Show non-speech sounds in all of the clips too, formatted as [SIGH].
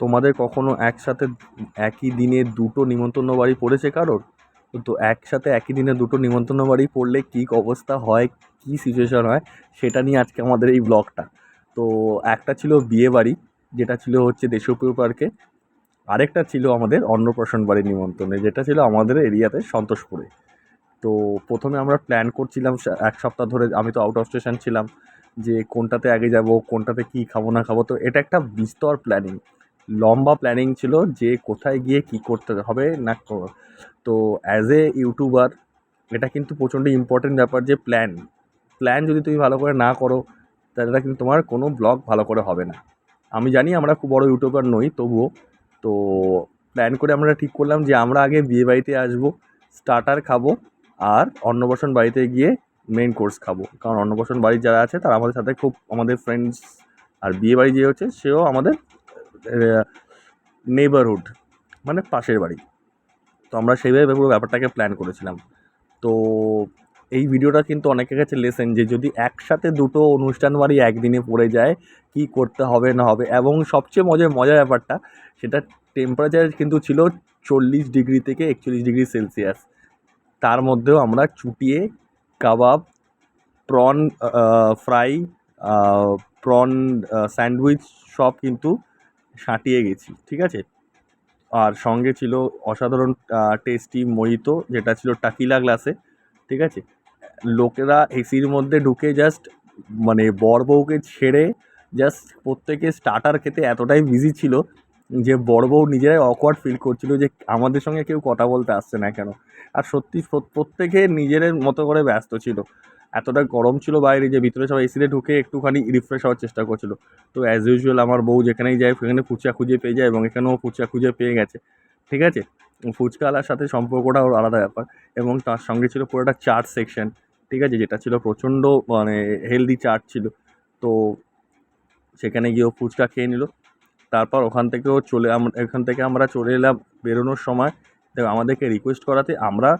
তোমাদের কখনো একসাথে একই দিনে দুটো নিমন্ত্রণ বাড়ি পড়েছে কারোর? তো একসাথে একই দিনে দুটো নিমন্ত্রণ বাড়ি পড়লে কী অবস্থা হয়, কী সিচুয়েশান হয়, সেটা নিয়ে আজকে আমাদের এই ব্লগটা তো একটা ছিল বিয়ে বাড়ি, যেটা ছিল হচ্ছে দেশপ্রিয় পার্কে। আরেকটা ছিল আমাদের অন্নপ্রাশন বাড়ির নিমন্ত্রণে, যেটা ছিল আমাদের এরিয়াতে সন্তোষপুরে। তো প্রথমে আমরা প্ল্যান করছিলাম এক সপ্তাহ ধরে আমি তো আউট অফ স্টেশন ছিলাম, যে কোনটাতে আগে যাব, কোনটাতে কী খাব না খাব, তো এটা একটা বিস্তর প্ল্যানিং লম্বা প্ল্যানিং ছিল যে কোথায় গিয়ে কী করতে হবে না তো অ্যাজ এ ইউটিউবার এটা কিন্তু প্রচণ্ড ইম্পর্টেন্ট ব্যাপার যে প্ল্যান প্ল্যান যদি তুমি ভালো করে না করো, তাহলে কিন্তু তোমার কোনো ব্লগ ভালো করে হবে না। আমি জানি আমরা খুব বড় ইউটিউবার নই, তবুও তো প্ল্যান করে আমরা ঠিক করলাম যে আমরা আগে বিয়ে বাড়িতে আসব স্টার্টার খাব আর অন্নপ্রাশন বাড়িতে গিয়ে মেন কোর্স খাব। কারণ অন্নপ্রাশন বাড়ির যারা আছে তারা আমাদের সাথে খুব আমাদের ফ্রেন্ডস আর বিয়ে বাড়ি যে হচ্ছে সেও আমাদের নেবারহুড মানে পাশের বাড়ি। তো আমরা সেইভাবে পুরো ব্যাপারটাকে প্ল্যান করেছিলাম। তো এই ভিডিওটা কিন্তু অনেকের কাছে লেসেন যে যদি একসাথে দুটো অনুষ্ঠান বাড়ি একদিনে পড়ে যায়, কি করতে হবে, না হবে, এবং সবচেয়ে মজার মজার ব্যাপারটা, সেটা টেম্পারেচার কিন্তু ছিল চল্লিশ ডিগ্রি থেকে একচল্লিশ ডিগ্রি সেলসিয়াস তার মধ্যেও আমরা চুটিয়ে কাবাব প্রন ফ্রাই প্রন স্যান্ডউইচ সব কিন্তু সাঁটিয়ে গেছি, ঠিক আছে? আর সঙ্গে ছিল অসাধারণ টেস্টি মোহিতো যেটা ছিল টাকিলা গ্লাসে ঠিক আছে? লোকেরা এসির মধ্যে ঢুকে জাস্ট মানে বর বউকে ছেড়ে জাস্ট প্রত্যেকে স্টার্টার খেতে এতটাই বিজি ছিল যে বড় বউ নিজেরাই অকওয়ার্ড ফিল করছিল যে আমাদের সঙ্গে কেউ কথা বলতে আসছে না কেন? আর সত্যি প্রত্যেকে নিজেদের মতো করে ব্যস্ত ছিল। এতটা গরম ছিল বাইরে যে ভিতরে সবাই এসিতে ঢুকে একটুখানি রিফ্রেশ হওয়ার চেষ্টা করছিল। তো অ্যাজ ইউজুয়াল আমার বউ যেখানেই যায়, সেখানে ফুচকা খুঁজে পেয়ে যায় এবং এখানেও ফুচকা খুঁজে পেয়ে গেছে। ঠিক আছে? ফুচকাওয়ালার সাথে সম্পর্কটা ওর আলাদা ব্যাপার এবং তার সঙ্গে ছিল পুরোটা চাট সেকশন ঠিক আছে? যেটা ছিল প্রচণ্ড মানে হেলদি চাট ছিল। তো সেখানে গিয়েও ফুচকা খেয়ে নিল। তারপর ওখান থেকেও চলে আমরা এখান থেকে আমরা চলে এলাম বেরোনোর সময়। আমাদেরকে রিকোয়েস্ট করাতে আমরা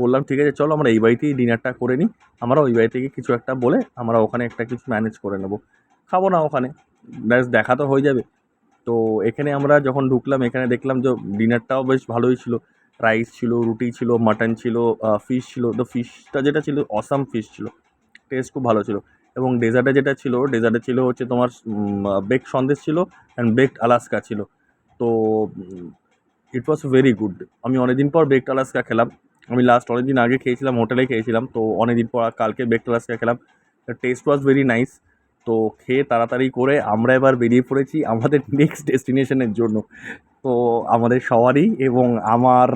বললাম, ঠিক আছে, চলো আমরা এই বাড়িতেই ডিনারটা করে নিই। আমরা ওই বাড়ি থেকে কিছু একটা বলে আমরা ওখানে একটা কিছু ম্যানেজ করে নেব। খাব না ওখানে, ব্যাস দেখা তো হয়ে যাবে। তো এখানে আমরা যখন ঢুকলাম, এখানে দেখলাম যে ডিনারটাও বেশ ভালোই ছিল। রাইস ছিল, রুটি ছিল মাটন ছিল ফিশ ছিল। তো ফিশটা যেটা ছিল অসাম ফিশ ছিল। টেস্ট খুব ভালো ছিল। এবং ডেজার্টে যেটা ছিল ডেজার্টে ছিল হচ্ছে তোমার বেকড সন্দেশ ছিল অ্যান্ড বেকড আলাস্কা ছিল। তো ইট ওয়াজ ভেরি গুড আমি অনেকদিন পর বেকড আলাস্কা খেলাম। আমি লাস্ট অনেক দিন আগে খেয়েছিলাম হোটেলে খেয়েছিলাম, তো অনেক দিন পর কালকে আলাস্কা খেলাম। টেস্ট ওয়াজ ভেরি নাইস তো খেয়ে তাড়াতাড়ি করে আমরা এবার বেরিয়ে পড়েছি আমাদের [LAUGHS] নেক্সট ডেস্টিনেশনের জন্য। তো আমাদের সবারই এবং আমার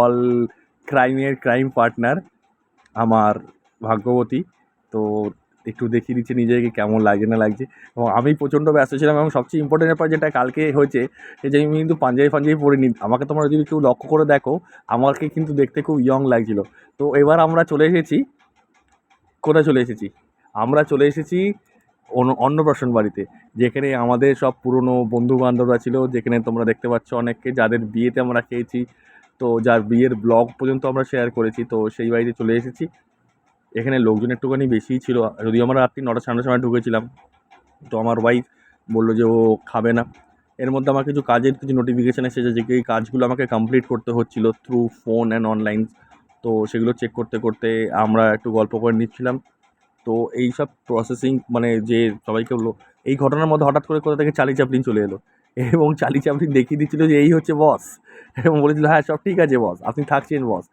অল ক্রাইমের ক্রাইম পার্টনার আমার ভাগ্যবতী। তো একটু দেখিয়ে দিচ্ছে নিজেকে কেমন লাগছে না লাগছে। এবং আমি প্রচণ্ড ব্যস্ত ছিলাম এবং সবচেয়ে ইম্পর্টেন্ট ব্যাপার যেটা কালকে হয়েছে যে আমি কিন্তু পাঞ্জাবি ফাঞ্জাবি পরিনি আমাকে তোমরা যদি কেউ লক্ষ্য করে দেখো, আমাকে কিন্তু দেখতে খুব ইয়ং লাগছিল। তো এবার আমরা চলে এসেছি, কোথায় চলে এসেছি? আমরা চলে এসেছি অন্ন- অন্নপ্রাশন বাড়িতে, যেখানে আমাদের সব পুরনো বন্ধু বান্ধবরা ছিল, যেখানে তোমরা দেখতে পাচ্ছ অনেককে, যাদের বিয়েতে আমরা খেয়েছি। তো যার বিয়ের ব্লগ পর্যন্ত আমরা শেয়ার করেছি, তো সেই বাড়িতে চলে এসেছি। এখানে লোকজন একটুখানি বেশিই ছিল। যদিও আমরা রাত্রি নটা সাড়ে সময় ঢুকেছিলাম, তো আমার ওয়াইফ বলল যে ও খাবে না। এর মধ্যে আমার কিছু কাজের কিছু নোটিফিকেশান এসেছে যে এই কাজগুলো আমাকে কমপ্লিট করতে হচ্ছিল থ্রু ফোন অ্যান্ড অনলাইন তো সেগুলো চেক করতে করতে আমরা একটু গল্প করে নিচ্ছিলাম। তো এই সব প্রসেসিং মানে যে সবাইকে বলল, এই ঘটনার মধ্যে হঠাৎ করে কোথা থেকে চালি চাপলিন চলে এলো? এবং চালি চাপলিন দেখিয়ে দিচ্ছিল যে এই হচ্ছে বস এবং বলেছিল হ্যাঁ সব ঠিক আছে বস আপনি থাকছেন বস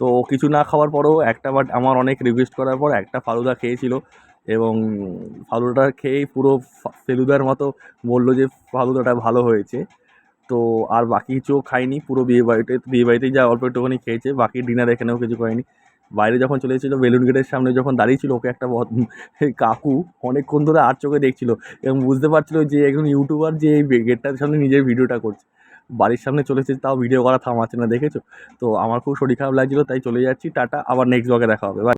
তো কিছু না খাওয়ার পরেও একটা বাট আমার অনেক রিকোয়েস্ট করার পর একটা ফালুদা খেয়েছিল এবং ফালুদাটা খেয়েই পুরো ফেলুদার মতো বলল যে ফালুদাটা ভালো হয়েছে। তো আর বাকি কিছুও খাইনি পুরো বিয়ে বাড়িতে, বিয়ে বাড়িতেই যা অল্প একটুখানি খেয়েছে, বাকি ডিনার এখানেও কিছু করেনি। বাইরে যখন চলে এসেছিল বেলুন গেটের সামনে যখন দাঁড়িয়ে ছিল ওকে একটা কাকু অনেকক্ষণ ধরে আর চোখে দেখছিল এবং বুঝতে পারছিল যে একজন ইউটিউবার যে এই গেটটার সামনে নিজের ভিডিওটা করছে। বাড়ির সামনে চলে এসেছি, তাও ভিডিও করা থামাচ্ছে না, দেখেছ তো আমার খুব শরীর খারাপ লাগছিল, তাই চলে যাচ্ছি, টাটা, আবার নেক্সট ব্লগে দেখা হবে.